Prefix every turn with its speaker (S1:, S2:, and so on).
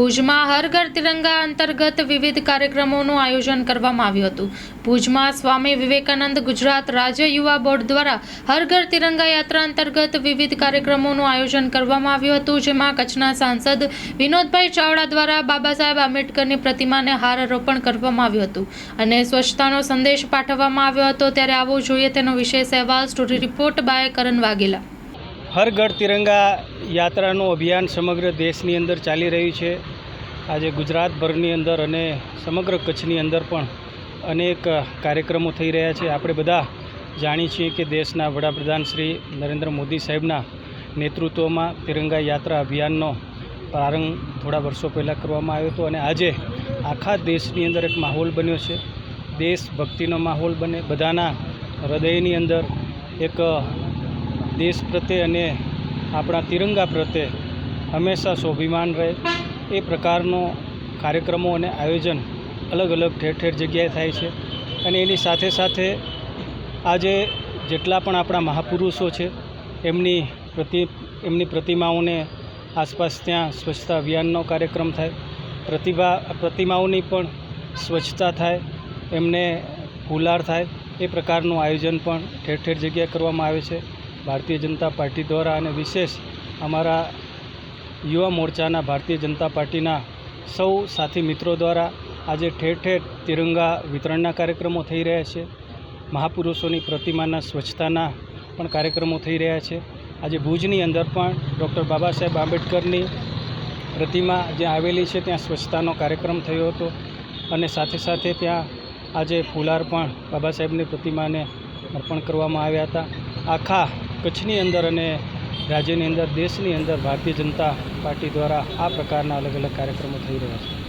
S1: ભુજમાં હર ઘર તિરંગા અંતર્ગત વિવિધ કાર્યક્રમોનું આયોજન કરવામાં આવ્યું હતું. ભુજમાં સ્વામી વિવેકાનંદ ગુજરાત રાજ્ય યુવા બોર્ડ દ્વારા હર ઘર તિરંગા યાત્રા અંતર્ગત વિવિધ કાર્યક્રમોનું આયોજન કરવામાં આવ્યું હતું, જેમાં કચ્છના સાંસદ વિનોદભાઈ ચાવડા દ્વારા બાબા સાહેબ આંબેડકરની પ્રતિમાને હાર અરોપણ કરવામાં આવ્યું હતું અને સ્વચ્છતાનો સંદેશ પાઠવવામાં આવ્યો હતો. ત્યારે આવો જોઈએ તેનો વિશેષ અહેવાલ, story report by Karan Vaghela.
S2: હર ઘર તિરંગા યાત્રાનું અભિયાન સમગ્ર દેશની અંદર ચાલી રહ્યું છે. આજે ગુજરાતભરની અંદર અને સમગ્ર કચ્છની અંદર પણ અનેક કાર્યક્રમો થઈ રહ્યા છે. આપણે બધા જાણીએ છીએ કે દેશના વડાપ્રધાન શ્રી નરેન્દ્ર મોદી સાહેબના નેતૃત્વમાં તિરંગા યાત્રા અભિયાનનો પ્રારંભ થોડા વર્ષો પહેલાં કરવામાં આવ્યો હતો અને આજે આખા દેશની અંદર એક માહોલ બન્યો છે. દેશભક્તિનો માહોલ બને, બધાના હૃદયની અંદર એક દેશ પ્રત્યે અને આપણા તિરંગા પ્રત્યે હંમેશા સ્વાભિમાન રહે. એ પ્રકારનો કાર્યક્રમો અને આયોજન અલગ અલગ ઠેર ઠેર જગ્યાએ થાય છે. અને એની સાથે સાથે આજે જેટલા પણ આપણા મહાપુરુષો છે, એમની પ્રતિ, એમની પ્રતિમાઓને આસપાસ ત્યાં સ્વચ્છતા અભિયાનનો કાર્યક્રમ થાય. પ્રતિભા, પ્રતિમાઓની પણ સ્વચ્છતા થાય, એમને ફુલાર થાય. એ પ્રકારનું આયોજન પણ ઠેર ઠેર જગ્યાએ કરવામાં આવે છે. ભારતીય જનતા પાર્ટી દ્વારા અને વિશેષ અમારા યુવા મોરચાના ભારતીય જનતા પાર્ટીના સૌ સાથી મિત્રો દ્વારા આજે ઠેર ઠેર તિરંગા વિતરણના કાર્યક્રમો થઈ રહ્યા છે. મહાપુરુષોની પ્રતિમાના સ્વચ્છતાના પણ કાર્યક્રમો થઈ રહ્યા છે. આજે ભુજની અંદર પણ ડૉક્ટર બાબા સાહેબ આંબેડકરની પ્રતિમા જ્યાં આવેલી છે ત્યાં સ્વચ્છતાનો કાર્યક્રમ થયો હતો. અને સાથે સાથે ત્યાં આજે ફુલાર પણ બાબા સાહેબની પ્રતિમાને અર્પણ કરવામાં આવ્યા હતા. આખા કચ્છની અંદર અને રાજ્યની અંદર, દેશની અંદર ભારતીય જનતા પાર્ટી દ્વારા આ પ્રકારના અલગ અલગ કાર્યક્રમો થઈ રહ્યા છે.